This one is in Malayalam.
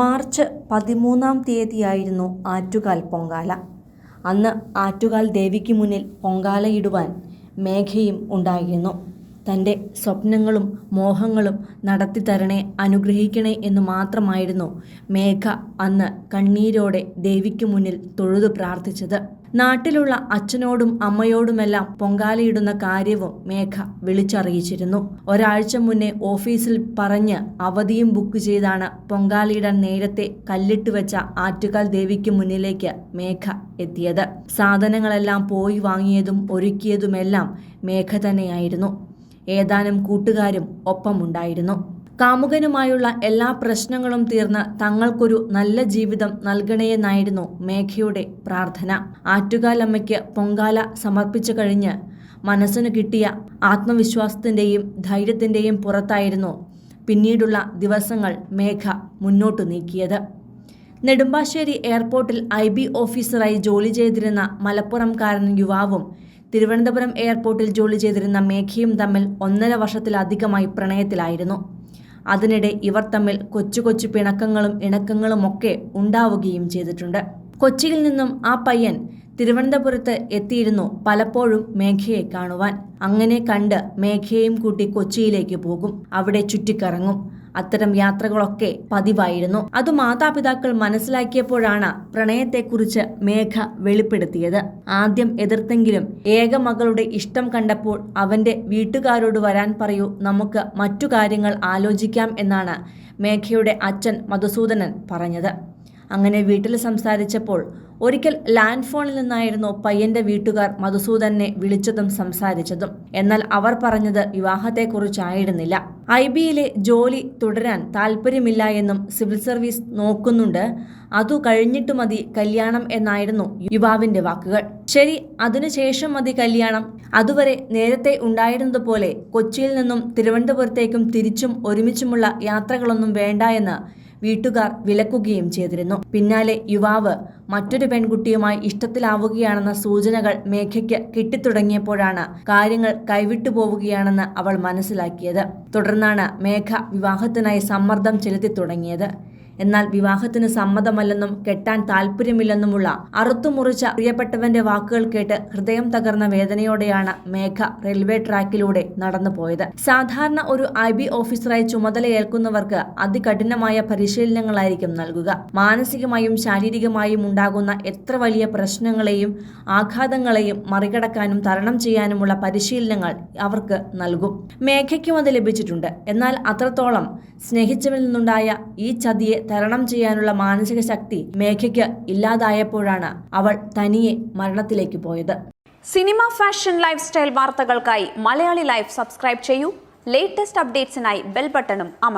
മാർച്ച് പതിമൂന്നാം തീയതിയായിരുന്നു ആറ്റുകാൽ പൊങ്കാല. അന്ന് ആറ്റുകാൽ ദേവിക്ക് മുന്നിൽ പൊങ്കാലയിടുവാൻ മേഘയും ഉണ്ടായിരുന്നു. തന്റെ സ്വപ്നങ്ങളും മോഹങ്ങളും നടത്തി തരണേ അനുഗ്രഹിക്കണേ എന്ന് മാത്രമായിരുന്നു മേഘ അന്ന് കണ്ണീരോടെ ദേവിക്ക് മുന്നിൽ തൊഴുതു പ്രാർത്ഥിച്ചത്. നാട്ടിലുള്ള അച്ഛനോടും അമ്മയോടുമെല്ലാം പൊങ്കാലയിടുന്ന കാര്യവും മേഘ വിളിച്ചറിയിച്ചിരുന്നു. ഒരാഴ്ച മുന്നേ ഓഫീസിൽ പറഞ്ഞ് അവധിയും ബുക്ക് ചെയ്താണ് പൊങ്കാലയിടാൻ നേരത്തെ കല്ലിട്ട് വെച്ച ആറ്റുകാൽ ദേവിക്ക് മുന്നിലേക്ക് മേഘ എത്തിയത്. സാധനങ്ങളെല്ലാം പോയി വാങ്ങിയതും ഒരുക്കിയതുമെല്ലാം മേഘ തന്നെയായിരുന്നു. ഏതാനും കൂട്ടുകാരും ഒപ്പമുണ്ടായിരുന്നു. കാമുകനുമായുള്ള എല്ലാ പ്രശ്നങ്ങളും തീർന്ന് തങ്ങൾക്കൊരു നല്ല ജീവിതം നൽകണേയെന്നായിരുന്നു മേഘയുടെ പ്രാർത്ഥന. ആറ്റുകാലമ്മയ്ക്ക് പൊങ്കാല സമർപ്പിച്ചു കഴിഞ്ഞ് മനസ്സിന് കിട്ടിയ ആത്മവിശ്വാസത്തിന്റെയും ധൈര്യത്തിന്റെയും പുറത്തായിരുന്നു പിന്നീടുള്ള ദിവസങ്ങൾ മേഘ മുന്നോട്ട് നീക്കിയത്. നെടുമ്പാശ്ശേരി എയർപോർട്ടിൽ ഐ ബി ഓഫീസറായി ജോലി ചെയ്തിരുന്ന മലപ്പുറംകാരൻ യുവാവും തിരുവനന്തപുരം എയർപോർട്ടിൽ ജോലി ചെയ്തിരുന്ന മേഘയും തമ്മിൽ ഒന്നര വർഷത്തിലധികമായി പ്രണയത്തിലായിരുന്നു. അതിനിടെ ഇവർ തമ്മിൽ കൊച്ചു കൊച്ചു പിണക്കങ്ങളും ഇണക്കങ്ങളും ഒക്കെ ഉണ്ടാവുകയും ചെയ്തിട്ടുണ്ട്. കൊച്ചിയിൽ നിന്നും ആ പയ്യൻ തിരുവനന്തപുരത്ത് എത്തിയിരുന്നു പലപ്പോഴും മേഘയെ കാണുവാൻ. അങ്ങനെ കണ്ട് മേഘയും കൂട്ടി കൊച്ചിയിലേക്ക് പോകും. അവിടെ ചുറ്റിക്കറങ്ങും. അത്തരം യാത്രകളൊക്കെ പതിവായിരുന്നു. അത് മാതാപിതാക്കൾ മനസ്സിലാക്കിയപ്പോഴാണ് പ്രണയത്തെക്കുറിച്ച് മേഘ വെളിപ്പെടുത്തിയത്. ആദ്യം എതിർത്തെങ്കിലും ഏക മകളുടെ ഇഷ്ടം കണ്ടപ്പോൾ അവന്റെ വീട്ടുകാരോട് വരാൻ പറയൂ നമുക്ക് മറ്റു കാര്യങ്ങൾ ആലോചിക്കാം എന്നാണ് മേഘയുടെ അച്ഛൻ മധുസൂദനൻ പറഞ്ഞത്. അങ്ങനെ വീട്ടിൽ സംസാരിച്ചപ്പോൾ ഒരിക്കൽ ലാൻഡ് ഫോണിൽ നിന്നായിരുന്നു പയ്യന്റെ വീട്ടുകാർ മധുസൂദനെ വിളിച്ചതും സംസാരിച്ചതും. എന്നാൽ അവർ പറഞ്ഞത് വിവാഹത്തെക്കുറിച്ചായിരുന്നില്ല. ഐ ബിയിലെ ജോലി തുടരാൻ താല്പര്യമില്ല എന്നും സിവിൽ സർവീസ് നോക്കുന്നുണ്ട്. അതു കഴിഞ്ഞിട്ട് മതി കല്യാണം എന്നായിരുന്നു യുവാവിന്റെ വാക്കുകൾ. ശരി അതിനുശേഷം മതി കല്യാണം. അതുവരെ നേരത്തെ ഉണ്ടായിരുന്നതുപോലെ കൊച്ചിയിൽ നിന്നും തിരുവനന്തപുരത്തേക്കും തിരിച്ചും ഒരുമിച്ചുമുള്ള യാത്രകളൊന്നും വേണ്ട എന്ന് വീട്ടുകാർ വിലക്കുകയും ചെയ്തിരുന്നു. പിന്നാലെ യുവാവ് മറ്റൊരു പെൺകുട്ടിയുമായി ഇഷ്ടത്തിലാവുകയാണെന്ന സൂചനകൾ മേഘയ്ക്ക് കിട്ടിത്തുടങ്ങിയപ്പോഴാണ് കാര്യങ്ങൾ കൈവിട്ടു പോവുകയാണെന്ന് അവൾ മനസ്സിലാക്കിയത്. തുടർന്നാണ് മേഘ വിവാഹത്തിനായി സമ്മർദ്ദം ചെലുത്തി തുടങ്ങിയത്. എന്നാൽ വിവാഹത്തിന് സമ്മതമല്ലെന്നും കെട്ടാൻ താല്പര്യമില്ലെന്നുമുള്ള അറുത്തുമുറിച്ച പ്രിയപ്പെട്ടവന്റെ വാക്കുകൾ കേട്ട് ഹൃദയം തകർന്ന വേദനയോടെയാണ് മേഘ റെയിൽവേ ട്രാക്കിലൂടെ നടന്നു പോയത്. സാധാരണ ഒരു ഐ ബി ഓഫീസറായി ചുമതലയേൽക്കുന്നവർക്ക് അതികഠിനമായ പരിശീലനങ്ങളായിരിക്കും നൽകുക. മാനസികമായും ശാരീരികമായും ഉണ്ടാകുന്ന എത്ര വലിയ പ്രശ്നങ്ങളെയും ആഘാതങ്ങളെയും മറികടക്കാനും തരണം ചെയ്യാനുമുള്ള പരിശീലനങ്ങൾ അവർക്ക് നൽകും. മേഘയ്ക്കും അത് ലഭിച്ചിട്ടുണ്ട്. എന്നാൽ അത്രത്തോളം സ്നേഹിച്ചവരിൽ നിന്നുണ്ടായ ഈ ചതിയെ തരണം ചെയ്യാനുള്ള മാനസിക ശക്തി മേഘയ്ക്ക് ഇല്ലാതായപ്പോഴാണ് അവൾ തനിയെ മരണത്തിലേക്ക് പോയത്. സിനിമ ഫാഷൻ ലൈഫ് സ്റ്റൈൽ വാർത്തകൾക്കായി മലയാളി ലൈഫ് സബ്സ്ക്രൈബ് ചെയ്യൂ. ലേറ്റസ്റ്റ് അപ്ഡേറ്റ്സിനായി ബെൽ ബട്ടണും അമർ